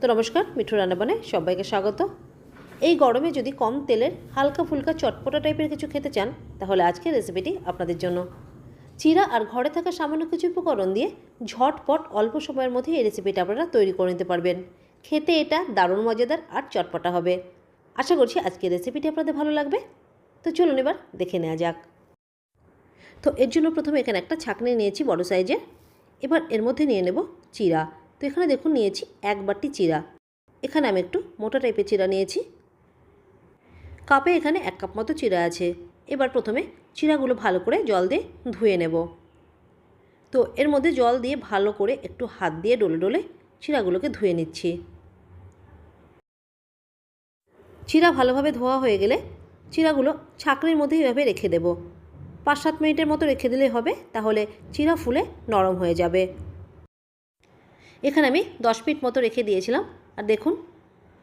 তো নমস্কার, মিঠু রান্নাবানে সবাইকে স্বাগত। এই গরমে যদি কম তেলের হালকা ফুলকা চটপটা টাইপের কিছু খেতে চান, তাহলে আজকের রেসিপিটি আপনাদের জন্য। চিরা আর ঘরে থাকা সামান্য কিছু উপকরণ দিয়ে ঝটপট অল্প সময়ের মধ্যে এই রেসিপিটা আপনারা তৈরি করে নিতে পারবেন। খেতে এটা দারুণ মজাদার আর চটপটা হবে। আশা করছি আজকের রেসিপিটি আপনাদের ভালো লাগবে। তো চলুন এবার দেখে নেওয়া যাক। তো এর জন্য প্রথমে এখানে একটা ছাঁকনি নিয়েছি বড় সাইজের এবার এর মধ্যে নিয়ে নেব চিরা। তো এখানে দেখুন নিয়েছি এক বাটি চিরা। এখানে আমি একটু মোটা টাইপের চিরা নিয়েছি। কাপে এখানে এক কাপ মতো চিরা আছে। এবার প্রথমে চিরাগুলো ভালো করে জল দিয়ে ধুয়ে নেব। তো এর মধ্যে জল দিয়ে ভালো করে একটু হাত দিয়ে ডলে ডলে চিরাগুলোকে ধুয়ে নিচ্ছি। চিরা ভালোভাবে ধোয়া হয়ে গেলে চিরাগুলো ছাকনির মধ্যে এভাবে রেখে দেব। পাঁচ সাত মিনিটের মতো রেখে দিলেই হবে, তাহলে চিরা ফুলে নরম হয়ে যাবে। এখানে আমি দশ মিনিট মতো রেখে দিয়েছিলাম। আর দেখুন,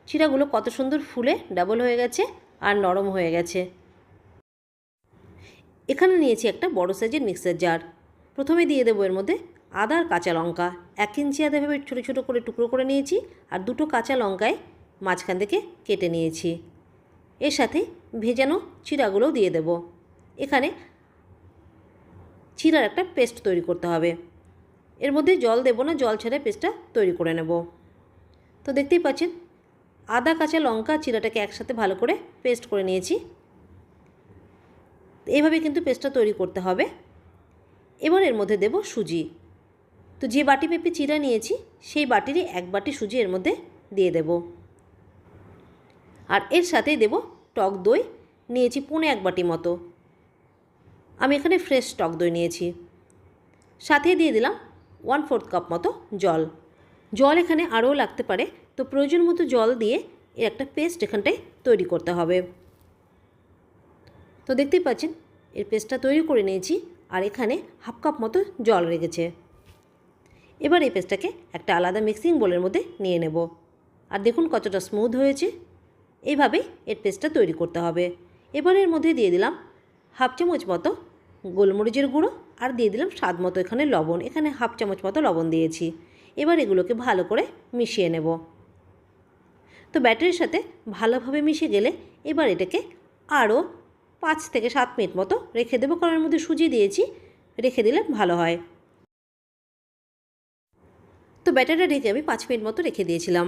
চিরাগুলো কত সুন্দর ফুলে ডাবল হয়ে গেছে আর নরম হয়ে গেছে। এখানে নিয়েছি একটা বড় সাইজের মিক্সার জার প্রথমে দিয়ে দেবো এর মধ্যে আদার কাঁচা লঙ্কা। এক ইঞ্চি আদা ভেবে ছোটো ছোটো করে টুকরো করে নিয়েছি আর দুটো কাঁচা লঙ্কায় মাঝখান থেকে কেটে নিয়েছি। এর সাথে ভেজানো চিরাগুলোও দিয়ে দেব। এখানে চিরার একটা পেস্ট তৈরি করতে হবে। এর মধ্যে জল দেবো না, জল ছেড়ে পেস্টটা তৈরি করে নেব। তো দেখতেই পাচ্ছেন, আদা, কাঁচা লঙ্কা, চিরাটাকে একসাথে ভালো করে পেস্ট করে নিয়েছি। এইভাবে কিন্তু পেস্টটা তৈরি করতে হবে। এবার এর মধ্যে দেব সুজি। তো যে বাটি পেঁপে চিরা নিয়েছি, সেই বাটিরই এক বাটি সুজি এর মধ্যে দিয়ে দেব। আর এর সাথেই দেব টক দই, নিয়েছি পুনে এক বাটি মতো। আমি এখানে ফ্রেশ টক দই নিয়েছি। সাথে দিয়ে দিলাম ওয়ান ফোর্থ কাপ মতো জল। জল এখানে আরও লাগতে পারে, তো প্রয়োজন মতো জল দিয়ে এর একটা পেস্ট এখানটায় তৈরি করতে হবে। তো দেখতেই পাচ্ছেন, এর পেস্টটা তৈরি করে নিয়েছি আর এখানে হাফ কাপ মতো জল রেখেছে। এবার এই পেস্টটাকে একটা আলাদা মিক্সিং বোলের মধ্যে নিয়ে নেব। আর দেখুন কতটা স্মুথ হয়েছে। এইভাবেই এর পেস্টটা তৈরি করতে হবে। এবার এর মধ্যে দিয়ে দিলাম হাফ চামচ মতো গোলমরিচের গুঁড়ো আর দিয়ে দিলাম স্বাদ মতো এখানে লবণ। এখানে হাফ চামচ মতো লবণ দিয়েছি। এবার এগুলোকে ভালো করে মিশিয়ে নেব। তো ব্যাটারির সাথে ভালোভাবে মিশে গেলে এবার এটাকে আরও পাঁচ থেকে সাত মিনিট মতো রেখে দেবো। কারণ এর মধ্যে সুজি দিয়েছি, রেখে দিলে ভালো হয়। তো ব্যাটারটা রেখে আমি পাঁচ মিনিট মতো রেখে দিয়েছিলাম।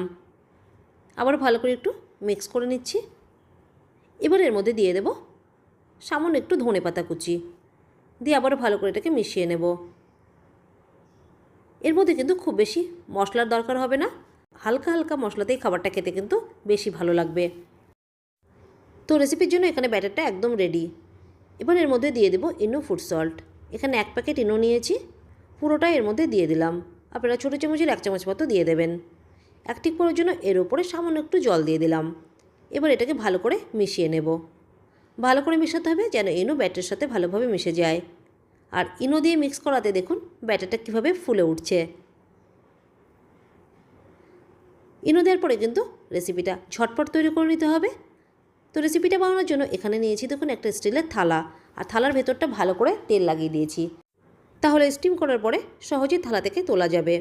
আবার ভালো করে একটু মিক্স করে নিচ্ছি। এবার এর মধ্যে দিয়ে দেব সামান্য একটু ধনে পাতা কুচি। দিয়ে আবারও ভালো করে এটাকে মিশিয়ে নেব। এর মধ্যে কিন্তু খুব বেশি মশলার দরকার হবে না। হালকা হালকা মশলাতেই খাবারটা খেতে কিন্তু বেশি ভালো লাগবে। তো রেসিপির জন্য এখানে ব্যাটারটা একদম রেডি। এবার এর মধ্যে দিয়ে দেবো ইনো ফুড সল্ট। এখানে এক প্যাকেট ইনো নিয়েছি। পুরোটা এর মধ্যে দিয়ে দিলাম। আপনারা ছোটো চামচের এক চামচ মতো দিয়ে দেবেন। একটি করার জন্য এর উপরে সামান্য একটু জল দিয়ে দিলাম। এবার এটাকে ভালো করে মিশিয়ে নেব। ভালো করে মেশাতে হবে যেন ইনো ব্যাটারের সাথে ভালোভাবে মিশে যায়। আর ইনো দিয়ে মিক্স করাতে দেখুন ব্যাটারটা কীভাবে ফুলে উঠছে। ইনো দেওয়ার পরে কিন্তু রেসিপিটা ঝটপট তৈরি করে নিতে হবে। তো রেসিপিটা বানানোর জন্য এখানে নিয়েছি দেখুন একটা স্টিলের থালা। আর থালার ভেতরটা ভালো করে তেল লাগিয়ে দিয়েছি। তাহলে স্টিম করার পরে সহজেই থালা থেকে তোলা যাবে।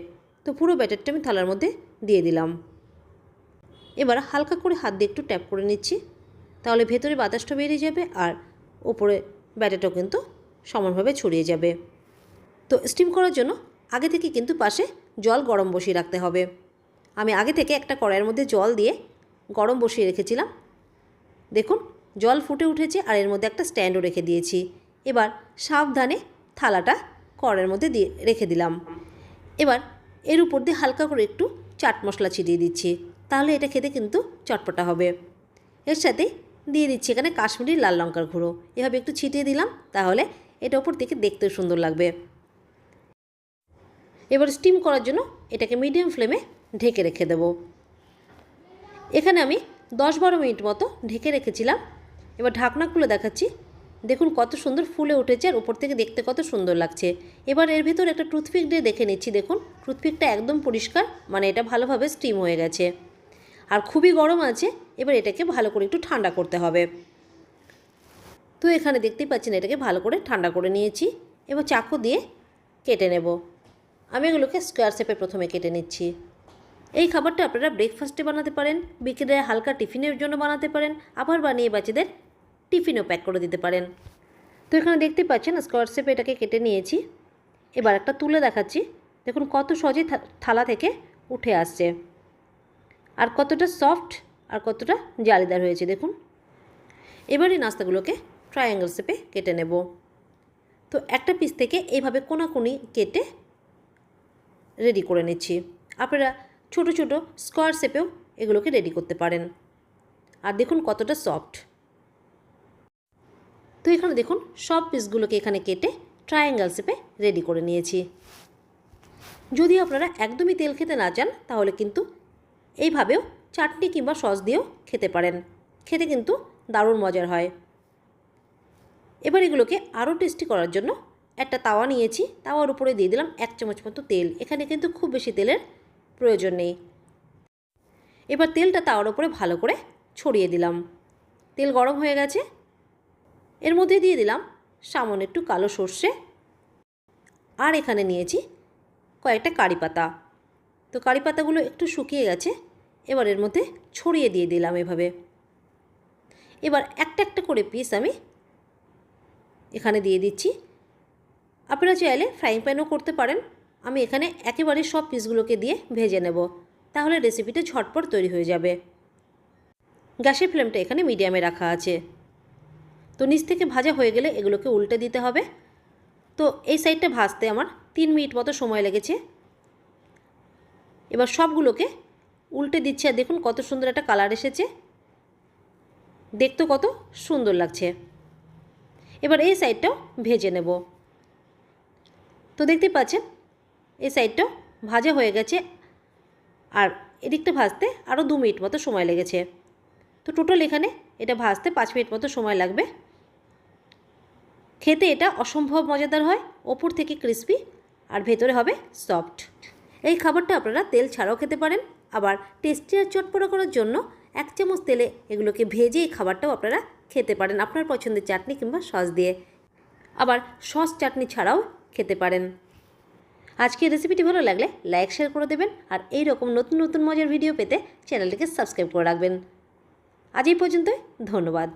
তো পুরো ব্যাটারটা আমি থালার মধ্যে দিয়ে দিলাম। এবার হালকা করে হাত দিয়ে একটু ট্যাপ করে নিচ্ছি। তাহলে ভেতরে বাতাসটা বেরিয়ে যাবে আর ওপরে ব্যাটাটাও কিন্তু সমানভাবে ছড়িয়ে যাবে। তো স্টিম করার জন্য আগে থেকে কিন্তু পাশে জল গরম বসিয়ে রাখতে হবে। আমি আগে থেকে একটা কড়াইয়ের মধ্যে জল দিয়ে গরম বসিয়ে রেখেছিলাম। দেখুন, জল ফুটে উঠেছে আর এর মধ্যে একটা স্ট্যান্ডও রেখে দিয়েছি। এবার সাবধানে থালাটা কড়াইয়ের মধ্যে দিয়ে রেখে দিলাম। এবার এর উপর দিয়ে হালকা করে একটু চাট মশলা ছিটিয়ে দিচ্ছি। তাহলে এটা খেতে কিন্তু চটপটা হবে। এর সাথে দিয়ে দিচ্ছি এখানে কাশ্মীরি লাল লঙ্কার গুঁড়ো। এভাবে একটু ছিটিয়ে দিলাম, তাহলে এটা ওপর থেকে দেখতেও সুন্দর লাগবে। এবার স্টিম করার জন্য এটাকে মিডিয়াম ফ্লেমে ঢেকে রেখে দেব। এখানে আমি দশ বারো মিনিট মতো ঢেকে রেখেছিলাম। এবার ঢাকনা খুলে দেখাচ্ছি। দেখুন কত সুন্দর ফুলে উঠেছে আর উপর থেকে দেখতে কত সুন্দর লাগছে। এবার এর ভিতর একটা টুথপিক দিয়ে দেখে নিচ্ছি, দেখুন। টুথপিকটা একদম পরিষ্কার মানে এটা ভালোভাবে স্টিম হয়ে গেছে। আর খুবই গরম আছে, এবার এটাকে ভালো করে একটু ঠান্ডা করতে হবে। তো এখানে দেখতেই পাচ্ছেন, এটাকে ভালো করে ঠান্ডা করে নিয়েছি। এবার চাকু দিয়ে কেটে নেব। আমি এগুলোকে স্কোয়ার শেপে প্রথমে কেটে নিচ্ছি। এই খাবারটা আপনারা ব্রেকফাস্টে বানাতে পারেন, বিকেলে হালকা টিফিনের জন্য বানাতে পারেন, আবার বানিয়ে বাচ্চাদের টিফিনও প্যাক করে দিতে পারেন। তো এখানে দেখতে পাচ্ছেন স্কোয়ার শেপে এটাকে কেটে নিয়েছি। এবার একটা তুলে দেখাচ্ছি। দেখুন কত সহজে থালা থেকে উঠে আসছে। আর কতটা সফট আর কতটা জালিদার হয়েছে, দেখুন। এবার নাস্তাগুলোকে ট্রায়াঙ্গেল শেপে কেটে নেব। তো একটা পিস থেকে এইভাবে কোনাকুনি কেটে রেডি করে নিচ্ছি। আপনারা ছোট ছোট স্কোয়ার শেপেও এগুলোকে রেডি করতে পারেন। আর দেখুন কতটা সফট তো এখানে দেখুন, সব পিসগুলোকে এখানে কেটে ট্রায়াঙ্গেল শেপে রেডি করে নিয়েছি। যদি আপনারা একদমই তেল খেতে না চান, তাহলে কিন্তু এইভাবেও চাটনি কিংবা সস দিয়েও খেতে পারেন। খেতে কিন্তু দারুণ মজার হয়। এবার এগুলোকে আরও টেস্টি করার জন্য একটা তাওয়া নিয়েছি। তাওয়ার উপরে দিয়ে দিলাম এক চামচ মতো তেল। এখানে কিন্তু খুব বেশি তেলের প্রয়োজন নেই। এবার তেলটা তাওয়ার উপরে ভালো করে ছড়িয়ে দিলাম। তেল গরম হয়ে গেছে। এর মধ্যে দিয়ে দিলাম সামান্য একটু কালো সর্ষে। আর এখানে নিয়েছি কয়েকটা কারি পাতা। তো কারি পাতাগুলো একটু শুকিয়ে গেছে। এবার এর মধ্যে ছড়িয়ে দিয়ে দিলাম এভাবে। এবার একটা একটা করে পিস আমি এখানে দিয়ে দিচ্ছি। আপনারা চাইলে ফ্রাইং প্যানও করতে পারেন। আমি এখানে একেবারে সব পিসগুলোকে দিয়ে ভেজে নেব। তাহলে রেসিপিটা ঝটপট তৈরি হয়ে যাবে। গ্যাসের ফ্লেমটা এখানে মিডিয়ামে রাখা আছে। তো নিচ থেকে ভাজা হয়ে গেলে এগুলোকে উল্টে দিতে হবে। তো এই সাইডটা ভাজতে আমার তিন মিনিট মতো সময় লেগেছে। এবার সবগুলোকে উল্টে দিচ্ছে আর দেখুন কত সুন্দর একটা কালার এসেছে। দেখতে কত সুন্দর লাগছে। এবার এই সাইডটাও ভেজে নেব। তো দেখতে পাচ্ছেন, এই সাইডটাও ভাজা হয়ে গেছে। আর এদিকটা ভাজতে আরও দু মিনিট মতো সময় লেগেছে। তো টোটাল এখানে এটা ভাজতে পাঁচ মিনিট মতো সময় লাগবে। খেতে এটা অসম্ভব মজাদার হয়, ওপর থেকে ক্রিস্পি আর ভেতরে হবে সফট। এই খাবারটা আপনারা তেল ছাড়াও খেতে পারেন। আবার টেস্টি আর চটপটা করার জন্য এক চামচ তেলে এগুলোকে ভেজে এই খাবারটাও আপনারা খেতে পারেন আপনার পছন্দের চাটনি কিংবা সস দিয়ে। আবার সস চাটনি ছাড়াও খেতে পারেন। আজকে রেসিপিটি ভালো লাগলে লাইক শেয়ার করে দেবেন আর এই রকম নতুন নতুন মজার ভিডিও পেতে চ্যানেলটিকে সাবস্ক্রাইব করে রাখবেন। আজ এই পর্যন্তই, ধন্যবাদ।